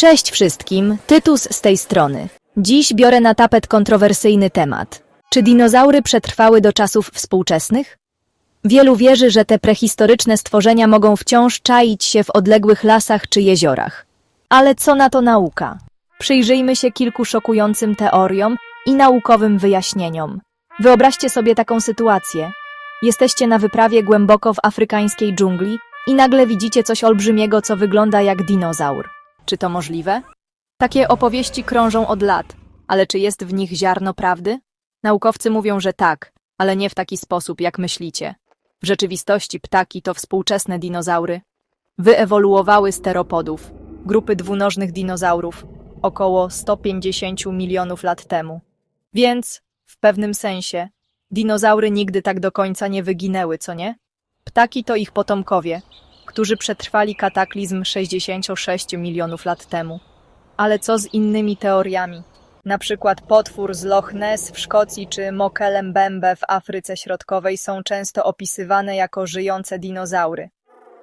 Cześć wszystkim, Tytus z tej strony. Dziś biorę na tapet kontrowersyjny temat. Czy dinozaury przetrwały do czasów współczesnych? Wielu wierzy, że te prehistoryczne stworzenia mogą wciąż czaić się w odległych lasach czy jeziorach. Ale co na to nauka? Przyjrzyjmy się kilku szokującym teoriom i naukowym wyjaśnieniom. Wyobraźcie sobie taką sytuację. Jesteście na wyprawie głęboko w afrykańskiej dżungli i nagle widzicie coś olbrzymiego, co wygląda jak dinozaur. Czy to możliwe? Takie opowieści krążą od lat, ale czy jest w nich ziarno prawdy? Naukowcy mówią, że tak, ale nie w taki sposób, jak myślicie. W rzeczywistości ptaki to współczesne dinozaury. Wyewoluowały z teropodów, grupy dwunożnych dinozaurów, około 150 milionów lat temu. Więc, w pewnym sensie, dinozaury nigdy tak do końca nie wyginęły, co nie? Ptaki to ich potomkowie, którzy przetrwali kataklizm 66 milionów lat temu. Ale co z innymi teoriami? Na przykład potwór z Loch Ness w Szkocji czy Mokelembembe w Afryce Środkowej są często opisywane jako żyjące dinozaury.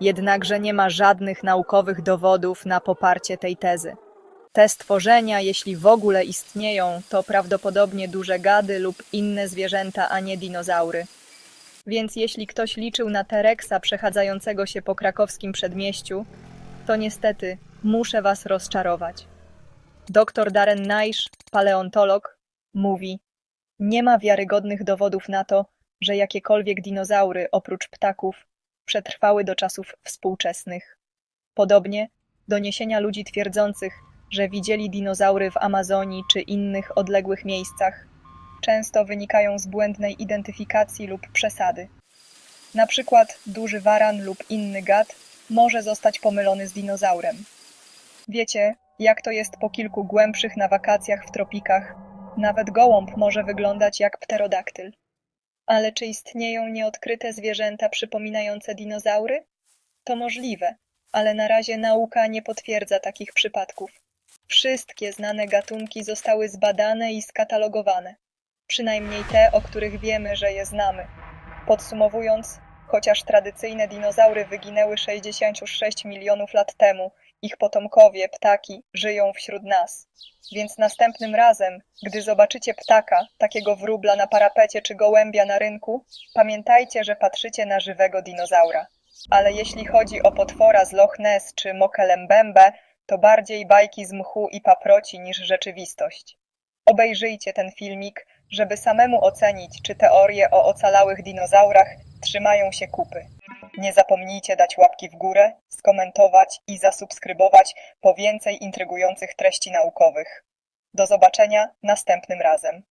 Jednakże nie ma żadnych naukowych dowodów na poparcie tej tezy. Te stworzenia, jeśli w ogóle istnieją, to prawdopodobnie duże gady lub inne zwierzęta, a nie dinozaury. Więc jeśli ktoś liczył na Tereksa przechadzającego się po krakowskim przedmieściu, to niestety muszę was rozczarować. Dr Darren Naish, paleontolog, mówi: Nie ma wiarygodnych dowodów na to, że jakiekolwiek dinozaury oprócz ptaków przetrwały do czasów współczesnych. Podobnie doniesienia ludzi twierdzących, że widzieli dinozaury w Amazonii czy innych odległych miejscach, często wynikają z błędnej identyfikacji lub przesady. Na przykład duży waran lub inny gad może zostać pomylony z dinozaurem. Wiecie, jak to jest po kilku głębszych na wakacjach w tropikach? Nawet gołąb może wyglądać jak pterodaktyl. Ale czy istnieją nieodkryte zwierzęta przypominające dinozaury? To możliwe, ale na razie nauka nie potwierdza takich przypadków. Wszystkie znane gatunki zostały zbadane i skatalogowane. Przynajmniej te, o których wiemy, że je znamy. Podsumowując, chociaż tradycyjne dinozaury wyginęły 66 milionów lat temu, ich potomkowie, ptaki, żyją wśród nas. Więc następnym razem, gdy zobaczycie ptaka, takiego wróbla na parapecie czy gołębia na rynku, pamiętajcie, że patrzycie na żywego dinozaura. Ale jeśli chodzi o potwora z Loch Ness czy Mokelembembe, to bardziej bajki z mchu i paproci niż rzeczywistość. Obejrzyjcie ten filmik, żeby samemu ocenić, czy teorie o ocalałych dinozaurach trzymają się kupy. Nie zapomnijcie dać łapki w górę, skomentować i zasubskrybować po więcej intrygujących treści naukowych. Do zobaczenia następnym razem.